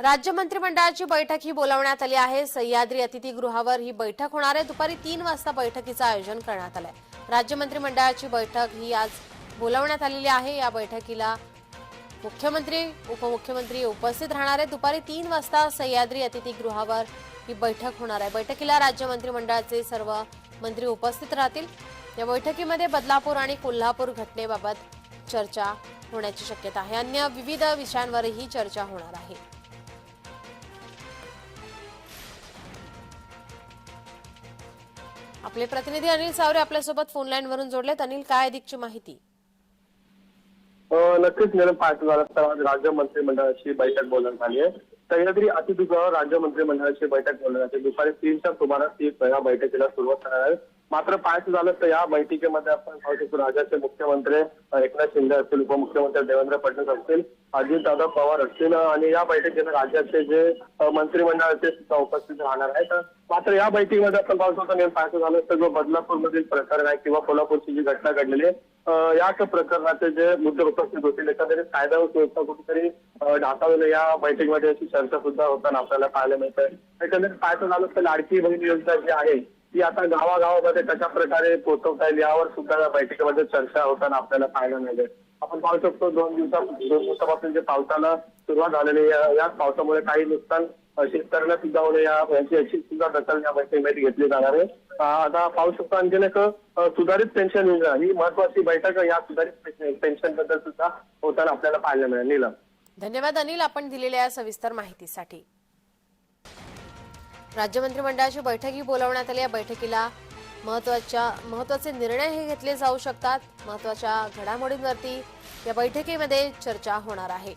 राज्य मंत्रिमंडळाची बैठक ही बोलावण्यात आली आहे. सह्याद्री अतिथीगृहावर ही बैठक होणार आहे. दुपारी तीन वाजता बैठकीचं आयोजन करण्यात आलंय. राज्य मंत्रिमंडळाची बैठक ही आज बोलावण्यात आलेली आहे. या बैठकीला मुख्यमंत्री उपमुख्यमंत्री उपस्थित राहणार आहेत. दुपारी तीन वाजता सह्याद्री अतिथीगृहावर ही बैठक होणार आहे. बैठकीला राज्य मंत्रिमंडळाचे सर्व मंत्री उपस्थित राहतील. या बैठकीमध्ये बदलापूर आणि कोल्हापूर घटनेबाबत चर्चा होण्याची शक्यता आहे. अन्य विविध विषयांवरही चर्चा होणार आहे. आपले प्रतिनिधी अनिल सावरे आपल्यासोबत फोन लाईन वरून जोडलेत. अनिल काय अधिकची माहिती? नक्कीच निरम पाच वाजता आज राज्य मंत्रिमंडळाची बैठक बोलण्यात आली आहे. सह्याद्री अतिथीगृह राज्य मंत्रिमंडळाची बैठक बोलण्यात आली दुपारी तीनच्या सुमारास ही बैठकीला सुरुवात करणार आहे. मात्र पाहायचं झालं तर या बैठकीमध्ये आपण पाहू शकतो राज्याचे मुख्यमंत्री एकनाथ शिंदे असतील उपमुख्यमंत्री देवेंद्र फडणवीस असतील अजितदादा पवार असतील आणि या बैठकीत राज्याचे जे मंत्रिमंडळ ते सुद्धा उपस्थित राहणार आहेत. मात्र या बैठकीमध्ये आपण पाहू शकतो नेम पाहायचं झालं तर जो बदलापूरमधील प्रकरण आहे किंवा कोल्हापूरची जी घटना घडलेली आहे या प्रकरणाचे जे मुद्दे उपस्थित होतील एकंदरीत कायदा व कुठेतरी अ, या बैठकीमध्ये अशी चर्चा सुद्धा होताना आपल्याला पाहायला मिळत आहे एकंदरीत पाहायचं झालं तर लाडकी बहीण योजना जी आहे ती आता गावागावामध्ये कशा प्रकारे पोहोचवता येईल यावर सुद्धा या बैठकीमध्ये चर्चा होताना आपल्याला पाहायला मिळेल. आपण पाहू शकतो दोन दिवसा दोन दिवसापासून जे पावसाला सुरुवात झालेली या याच पावसामुळे काही नुकसान शेतकऱ्यांना सुद्धा होणे याची अशी सुद्धा दखल या बैठकीमध्ये घेतली जाणार आहे. आता पाहू शकतो आणखीन एक सुधारित पेन्शन योजना ही महत्वाची बैठक या सुधारित पेन्शनबद्दल सुद्धा होताना आपल्याला पाहायला मिळेल नीलम धन्यवाद अनिल आपण दिलेल्या या सविस्तर माहितीसाठी. राज्य मंत्रिमंडळाची बैठकही बोलावण्यात आली. या बैठकीला महत्त्वाच्या महत्त्वाचे निर्णय हे घेतले जाऊ शकतात. महत्त्वाच्या घडामोडींवरती या बैठकीमध्ये चर्चा होणार आहे.